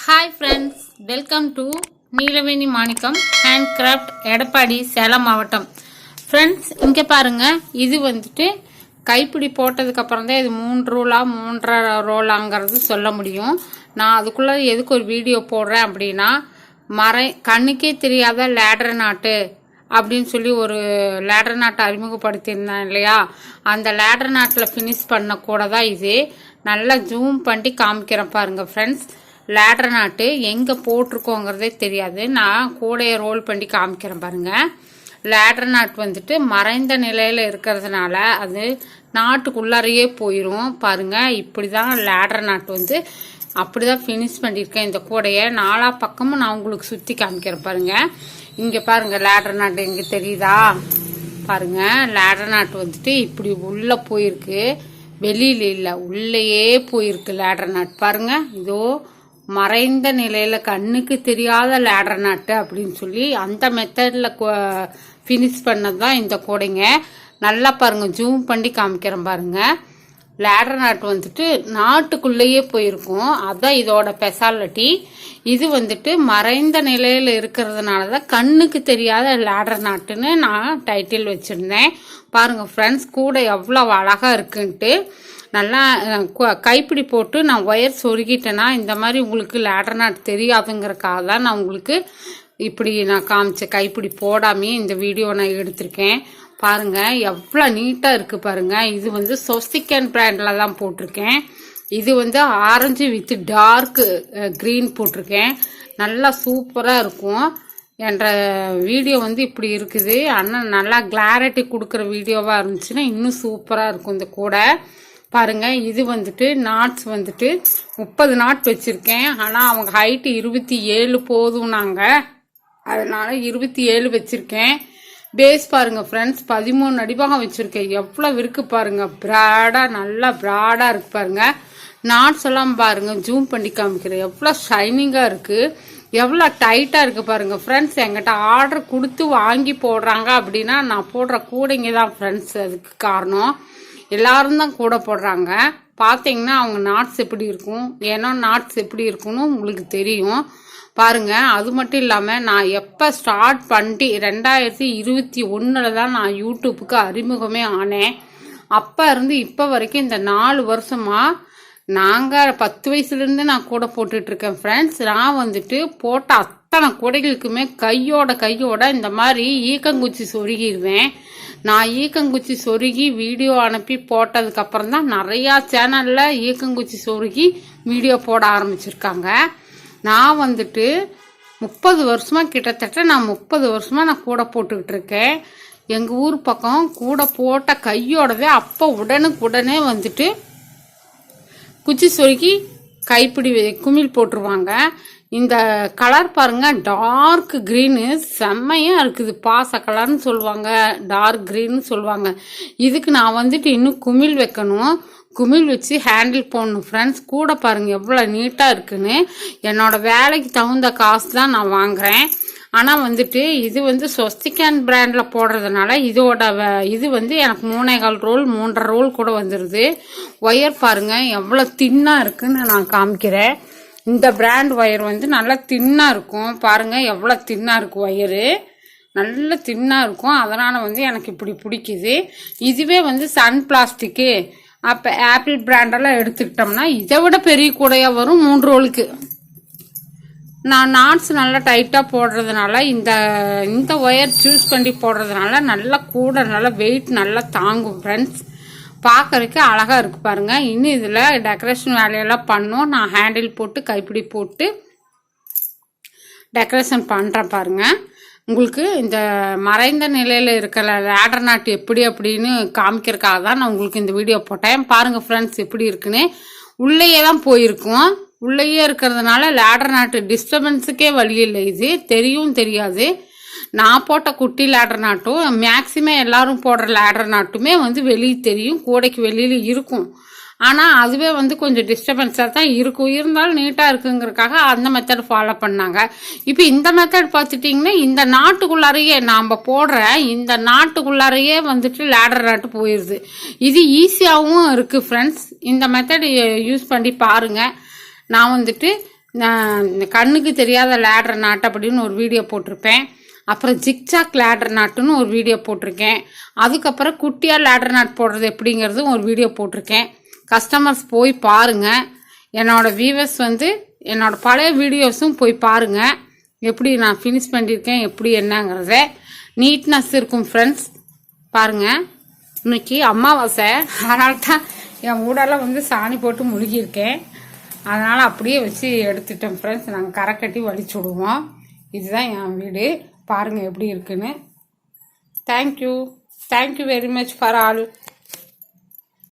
Hi friends welcome to Neelaveni Manickam hand craft Edappadi Salem மாவட்டம் friends இங்கே பாருங்க இது வந்துட்டு கைப்பிடி போட்டதுக்கப்புறம் தான் இது மூன்று ரோலாக மூன்றரை ரோலாங்கிறது சொல்ல முடியும். நான் அதுக்குள்ளே எதுக்கு ஒரு வீடியோ போடுறேன் அப்படின்னா மறை கண்ணுக்கே தெரியாத லேடர் நாட்டு அப்படின்னு சொல்லி ஒரு லேடர் நாட்டை அறிமுகப்படுத்தியிருந்தேன் இல்லையா? அந்த லேடர் நாட்டில் ஃபினிஷ் பண்ண கூட தான் இது. நல்லா ஜூம் பண்ணி காமிக்கிறேன் பாருங்கள் ஃப்ரெண்ட்ஸ் லேடர் நாட்டு எங்கே போட்டிருக்கோங்கிறதே தெரியாது. நான் கூடையை ரோல் பண்ணி காமிக்கிறேன் பாருங்கள் லேடர் நாட் வந்துட்டு மறைந்த நிலையில் இருக்கிறதுனால அது நாட்டுக்குள்ளாரையே போயிடும் பாருங்கள் இப்படி தான் லேடர் நாட் வந்து அப்படி தான் ஃபினிஷ் பண்ணியிருக்கேன் இந்த கூடையை. நாலா பக்கமும் நான் உங்களுக்கு சுற்றி காமிக்கிறேன் பாருங்க. இங்கே பாருங்கள் லேடர் நாட்டு எங்கே தெரியுதா? பாருங்கள் லேடர் நாட் வந்துட்டு இப்படி உள்ளே போயிருக்கு. வெளியில இல்லை உள்ளேயே போயிருக்கு லேடர் நாட் பாருங்கள் இதோ மறைந்த நிலையில கண்ணுக்கு தெரியாத லேடர் நாட்டு அப்படின்னு சொல்லி அந்த மெத்தடில் ஃபினிஷ் பண்ணது தான் இந்த கூடைங்க நல்லா பாருங்க ஜூம் பண்ணி காமிக்கிறேன் பாருங்கள் லேடர் நாட் வந்துட்டு நாட்டுக்குள்ளேயே போயிருக்கும். அதுதான் இதோட ஸ்பெஷாலிட்டி இது வந்துட்டு மறைந்த நிலையில் இருக்கிறதுனால தான் கண்ணுக்கு தெரியாத லேடர் நாட்டுன்னு நான் டைட்டில் வச்சுருந்தேன். பாருங்கள் ஃப்ரெண்ட்ஸ் கூட எவ்வளோ அழகாக இருக்குன்ட்டு. நல்லா கைப்பிடி போட்டு நான் ஒயர் சொருகிட்டேன்னா இந்த மாதிரி உங்களுக்கு லேடர் நாட் தெரியாதுங்கிறக்காக தான் நான் உங்களுக்கு இப்படி நான் காமிச்ச கைப்பிடி போடாமே இந்த வீடியோ நான் எடுத்திருக்கேன். பாருங்க எவ்வளோ நீட்டாக இருக்கு பாருங்க. இது வந்து சொஸ்திகன் பிராண்டில் தான் போட்டிருக்கேன். இது வந்து ஆரஞ்சு வித் டார்க் க்ரீன் போட்டிருக்கேன். நல்லா சூப்பராக இருக்கும். என்ற வீடியோ வந்து இப்படி இருக்குது. ஆனால் நல்லா கிளாரிட்டி கொடுக்குற வீடியோவாக இருந்துச்சுன்னா இன்னும் சூப்பராக இருக்கும் இந்த கூடை. பாருங்க இது வந்துட்டு நாட்ஸ் வந்துட்டு முப்பது நாட் வச்சுருக்கேன். ஆனால் அவங்க ஹைட்டு இருபத்தி ஏழு போதும்னாங்க. அதனால் இருபத்தி ஏழு வச்சுருக்கேன். பேஸ் பாருங்க ஃப்ரெண்ட்ஸ் பதிமூணு அடிபாகம் வச்சுருக்கேன். எவ்வளோ இருக்கு பாருங்க. ப்ராடாக நல்லா ப்ராடாக இருக்கு பாருங்க. நாட்ஸ் எல்லாம் பாருங்க. ஜூம் பண்ணி காமிக்கிறேன். எவ்வளோ ஷைனிங்காக இருக்கு. எவ்வளோ டைட்டாக இருக்கு பாருங்க ஃப்ரெண்ட்ஸ் என்கிட்ட ஆர்டர் கொடுத்து வாங்கி போடுறாங்க அப்படின்னா நான் போடுற கூடைங்க தான் ஃப்ரெண்ட்ஸ் அதுக்கு காரணம். எல்லாரும் தான் கூட போடுறாங்க. பார்த்தீங்கன்னா அவங்க நாட்ஸ் எப்படி இருக்கும்? ஏன்னா நாட்ஸ் எப்படி இருக்கும்னு உங்களுக்கு தெரியும். பாருங்க அது மட்டும் இல்லாமல் நான் எப்போ ஸ்டார்ட் பண்ணி ரெண்டாயிரத்தி இருபத்தி ஒன்றில் தான் நான் யூடியூப்புக்கு அறிமுகமே ஆனேன். அப்போ இருந்து இப்போ வரைக்கும் இந்த நாலு வருஷமா நாங்கள் பத்து வயசுலேருந்து நான் கூட போட்டுட்ருக்கேன் ஃப்ரெண்ட்ஸ் நான் வந்துட்டு போட்ட அத்தனை குடைகளுக்குமே கையோட கையோட இந்த மாதிரி ஈக்கங்குச்சி சொருகிடுவேன் நான் ஈக்கங்குச்சி சொருகி வீடியோ அனுப்பி போட்டதுக்கு அப்புறம் தான் நிறையா சேனலில் ஈக்கங்குச்சி சொருகி வீடியோ போட ஆரம்பிச்சிருக்காங்க. நான் வந்துட்டு முப்பது வருஷமாக கிட்டத்தட்ட நான் முப்பது வருஷமாக நான் கூட போட்டுக்கிட்டு இருக்கேன். எங்கள் ஊர் பக்கம் கூட போட்ட கையோடவே அப்போ உடனுக்குடனே வந்துட்டு குச்சி சொருகி கைப்பிடி குமிழ் போட்டுருவாங்க. இந்த கலர் பாருங்க டார்க் க்ரீனு செம்மையாக இருக்குது. பாச கலர்னு சொல்லுவாங்க டார்க் க்ரீன்னு சொல்லுவாங்க. இதுக்கு நான் வந்துட்டு இன்னும் குமிழ் வைக்கணும். குமிழ் வச்சு ஹேண்டில் போடணும் ஃப்ரெண்ட்ஸ் கூட பாருங்கள் எவ்வளோ நீட்டாக இருக்குன்னு. என்னோடய வேலைக்கு தகுந்த காசு தான் நான் வாங்குகிறேன் ஆனால் வந்துட்டு இது வந்து சொஸ்திகான் பிராண்டில் போடுறதுனால இதோட இது வந்து எனக்கு மூணேகால் ரோல் மூன்றரை ரோல் கூட வந்துடுது ஒயர் பாருங்க எவ்வளோ தின்னாக இருக்குன்னு நான் காமிக்கிறேன். இந்த பிராண்ட் ஒயர் வந்து நல்லா தின்னாக இருக்கும். பாருங்கள் எவ்வளோ தின்னாக இருக்கும் ஒயரு நல்ல தின்னாக இருக்கும். அதனால் வந்து எனக்கு இப்படி பிடிக்குது. இதுவே வந்து சன் பிளாஸ்டிக்கு அப்போ ஆப்பிள் பிராண்டெல்லாம் எடுத்துக்கிட்டோம்னா இதை விட பெரிய கூடையாக வரும் மூன்று ரோலுக்கு. நான் நாட்ஸ் நல்லா டைட்டாக போடுறதுனால இந்த இந்த ஒயர் சூஸ் பண்ணி போடுறதுனால நல்லா கூட நல்லா வெயிட் நல்லா தாங்கும் ஃப்ரெண்ட்ஸ் பார்க்கறதுக்கு அழகாக இருக்கு பாருங்க. இன்னும் இதில் டெக்கரேஷன் வேலையெல்லாம் பண்ணோம். நான் ஹேண்டில் போட்டு கைப்பிடி போட்டு டெக்கரேஷன் பண்ணுறேன் பாருங்க. உங்களுக்கு இந்த மறைந்த நிலையில் இருக்கிற லேடர் நாட் எப்படி அப்படின்னு காமிக்கிறதுக்காக தான் நான் உங்களுக்கு இந்த வீடியோ போட்டேன். பாருங்கள் ஃப்ரெண்ட்ஸ் எப்படி இருக்குன்னு. உள்ளேயே தான் போயிருக்கும். உள்ளேயே இருக்கிறதுனால லேடர் நாட்டு டிஸ்டர்பன்ஸுக்கே வழி இல்லை இது. தெரியும் தெரியாது. நான் போட்ட குட்டி லேடர் நாட்டும் மேக்சிமம் எல்லாரும் போடுற லேடர் நாட்டுமே வந்து வெளியே தெரியும் கூடைக்கு வெளியில் இருக்கும். ஆனால் அதுவே வந்து கொஞ்சம் டிஸ்டர்பன்ஸாக தான் இருக்கும். இருந்தாலும் நீட்டாக இருக்குங்கிறதுக்காக அந்த மெத்தட் ஃபாலோ பண்ணாங்க. இப்போ இந்த மெத்தட் பார்த்துட்டிங்கன்னா இந்த நாட்டுக்குள்ளாரையே நாம் போடுற இந்த நாட்டுக்குள்ளாரையே வந்துட்டு லேடர் நாட்டு போயிடுது இது ஈஸியாகவும் இருக்குது ஃப்ரெண்ட்ஸ் இந்த மெத்தட் யூஸ் பண்ணி பாருங்கள் நான் வந்துட்டு நான் இந்த கண்ணுக்கு தெரியாத லேடர் நாட்டு அப்படின்னு ஒரு வீடியோ போட்டிருப்பேன். அப்புறம் ஜிக்சாக் லேடர் நாட்டுன்னு ஒரு வீடியோ போட்டிருக்கேன். அதுக்கப்புறம் குட்டியாக லேடர் நாட் போடுறது எப்படிங்கிறதும் ஒரு வீடியோ போட்டிருக்கேன். கஸ்டமர்ஸ் போய் பாருங்கள் என்னோடய வியூவர்ஸ் வந்து என்னோடய பழைய வீடியோஸும் போய் பாருங்கள் எப்படி நான் ஃபினிஷ் பண்ணியிருக்கேன் எப்படி என்னங்கிறத. நீட்னஸ் இருக்கும் ஃப்ரெண்ட்ஸ் பாருங்கள் இன்னைக்கு அமாவாசை. அதனால தான் என் ஊடெல்லாம் வந்து சாணி போட்டு முழுகியிருக்கேன். அதனால் அப்படியே வச்சு எடுத்துட்டோம் ஃப்ரெண்ட்ஸ் நாங்கள் கரை கட்டி வலிச்சு விடுவோம் இதுதான் என் வீடு. பாருங்கள் எப்படி இருக்குன்னு. Thank you thank you very much for all